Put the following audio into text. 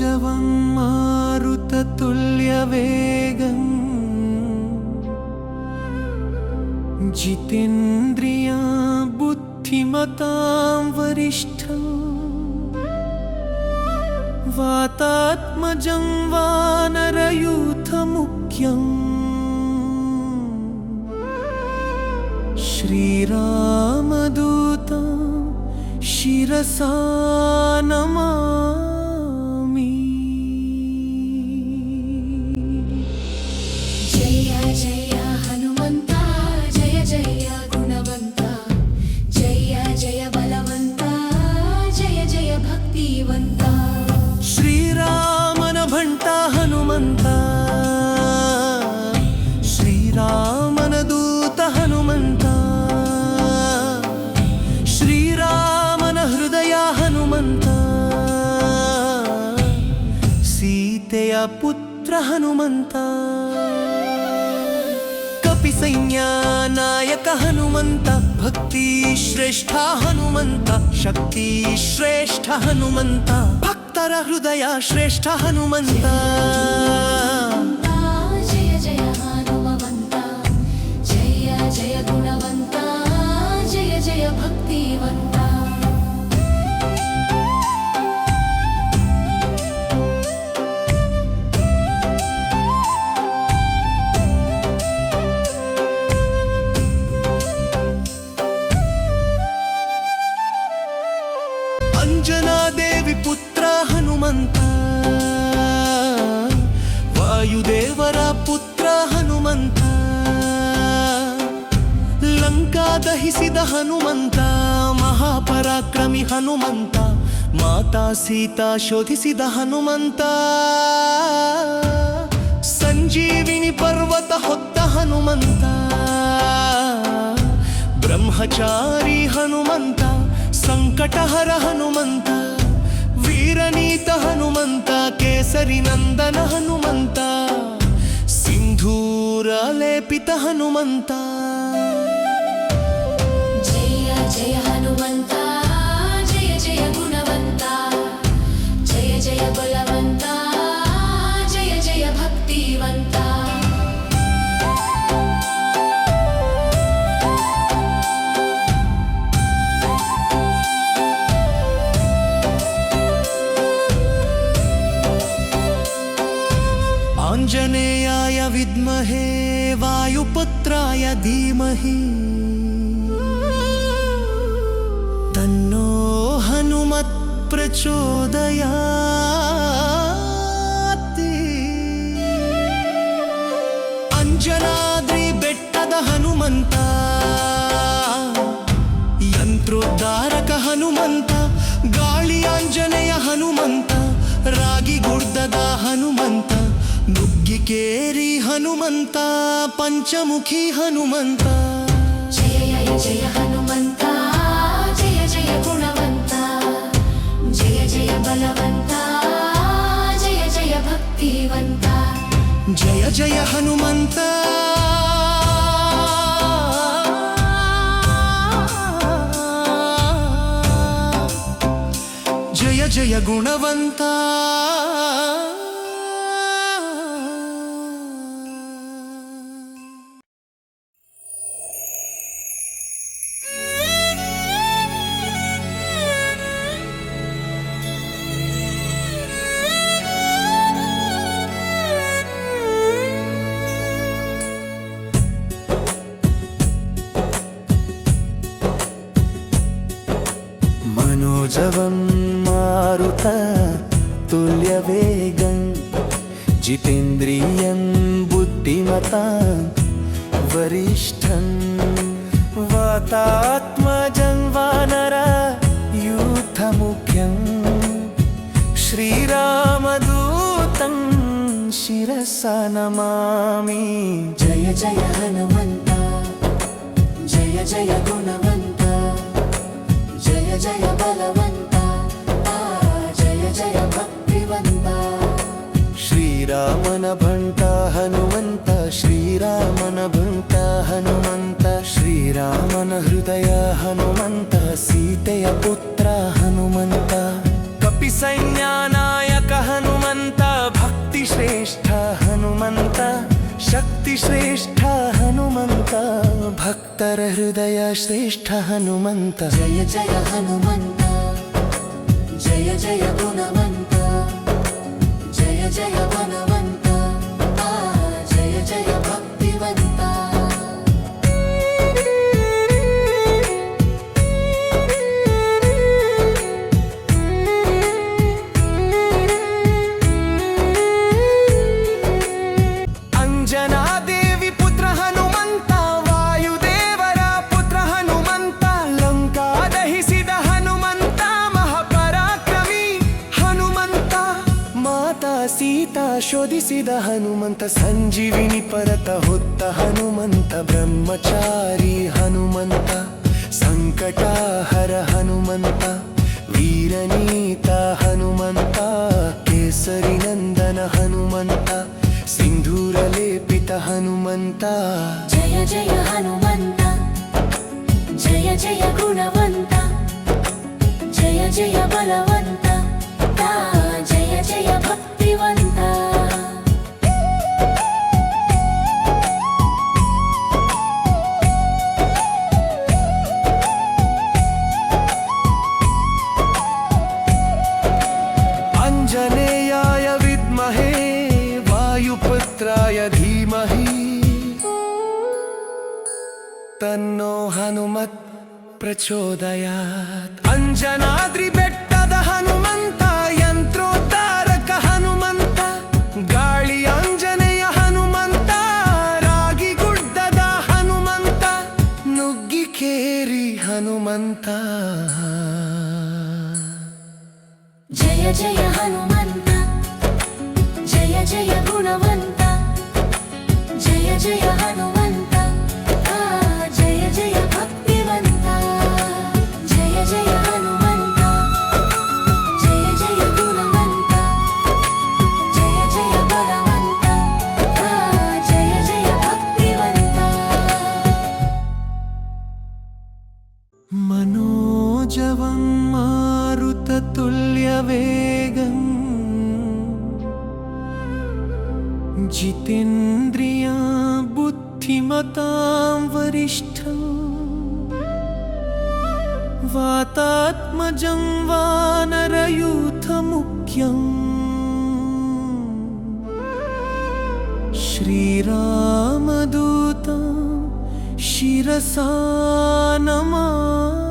मारुततुल्यवेगम् जितेन्द्रिया बुद्धिमतां वरिष्ठम् वातात्मजं वानरयूथमुख्यम् श्रीरामदूतं शिरसा ಸೀತೆಯ ಪುತ್ರ ಹನುಮಂತ ಕಪಿ ಸೈನ್ಯ ನಾಯಕ ಹನುಮಂತ ಭಕ್ತಿ ಶ್ರೇಷ್ಠ ಹನುಮಂತ ಶಕ್ತಿ ಶ್ರೇಷ್ಠ ಹನುಮಂತ ಭಕ್ತರ ಹೃದಯ ಶ್ರೇಷ್ಠ ಹನುಮಂತ ಲಂಕಾ ದಹಿಸಿದ ಹನುಮಂತ ಮಹಾಪರಾಕ್ರಮಿ ಹನುಮಂತ ಮಾತಾ ಸೀತಾ ಶೋಧಿಸಿದ ಹನುಮಂತ ಸಂಜೀವಿನಿ ಪರ್ವತ ಹೊತ್ತ ಹನುಮಂತ ಬ್ರಹ್ಮಚಾರಿ ಹನುಮಂತ ಸಂಕಟಹರ ಹನುಮಂತ ವೀರನೀತ ಹನುಮಂತ ಕೇಸರಿ ನಂದನ ಹನುಮಂತ ಸಿಂಧೂರ ಲೇಪಿತ ಹನುಮಂತ जय हनुमन्ता जय जय गुणवन्ता जय जय बलवन्ता जय जय भक्तिवन्ता आञ्जनेयाय विद्महे वायुपुत्राय धीमहि। ಪ್ರಚೋದಯಾ ಅಂಜನಾದ್ರಿ ಬೆಟ್ಟದ ಹನುಮಂತ, ಯಂತ್ರೋದ್ಧಾರಕ ಹನುಮಂತ, ಗಾಳಿ ಆಂಜನೇಯ ಹನುಮಂತ, ರಾಗಿ ಗುಡ್ದದ ಹನುಮಂತ ನುಗ್ಗಿಕೇರಿ ಹನುಮಂತ, ಪಂಚಮುಖಿ ಹನುಮಂತ. ಜಯ ಜಯ ಹನುಮಂತ. జయ జయ హనుమంత. జయ జయ గుణవంతా. രുജവം മാരുത തുല്യവേഗം ജിതേന്ദ്രിയം ബുദ്ധിമതാം വരിഷ്ഠം വാതാത്മജം വാനര യൂഥമുഖ്യം ശ്രീരാമദൂതം ശിരസ നമാമി ജയ ജയ ഹനുമന്ത ജയ ജയ ഗുണവ శ్రీరామన హృదయ హనుమంత సీతయ పుత్ర హనుమంత. కపి సైన్యానాయక హనుమంత భక్తి శ్రేష్ఠ హనుమంత శక్తి శ్రేష్ఠ హనుమంత భక్ತರ హృదయ శ్రేష్ఠ హనుమంత. జయ జయ హనుమంత జయ జయ గుణవంత జయ జయ గుణవంత ಶೋಧಿಸಿದ ಹನುಮಂತ ಸಂಜೀವಿನಿ ಪರತ ಹೊತ್ತ ಹನುಮಂತ ಬ್ರಹ್ಮಚಾರಿ ಹನುಮಂತ ಸಂಕಟ ಹರ ಹನುಮಂತ ವೀರನೀತ ಹನುಮಂತ ಕೇಸರಿ ನಂದನ ಹನುಮಂತ ಸಿಂಧೂರ ಲೇಪಿತ ಹನುಮಂತ ಜಯ ಜಯ ಹನುಮಂತ ಜಯ ಜಯ ಗುಣವಂತ ಜಯ ಜಯ ಬಲವಂತ ಜಯ ಜಯ ಭಕ್ತ ತನ್ನೋ ಹನುಮತ್ ಪ್ರಚೋದಯ ಅಂಜನಾದ್ರಿ ಬೆಟ್ಟದ ಹನುಮಂತ, ಯಂತ್ರೋದ್ಧಾರಕ ಹನುಮಂತ, ಗಾಳಿ ಅಂಜನೆಯ ಹನುಮಂತ, ರಾಗಿ ಗುಡ್ಡದ ಹನುಮಂತ, ನುಗ್ಗಿ ಕೇರಿ ಹನುಮಂತ. ಜಯ ಜಯ ಹನುಮಂತ, ಜಯ ಜಯ ಗುಣವಂತ, ಜಯ ಜಯ ಹನುಮಂತ मारुततुल्यवेगम् जितेन्द्रिया बुद्धिमतां वरिष्ठम् वातात्मजं वानरयूथमुख्यम् श्रीरामदूतं शिरसा नमामि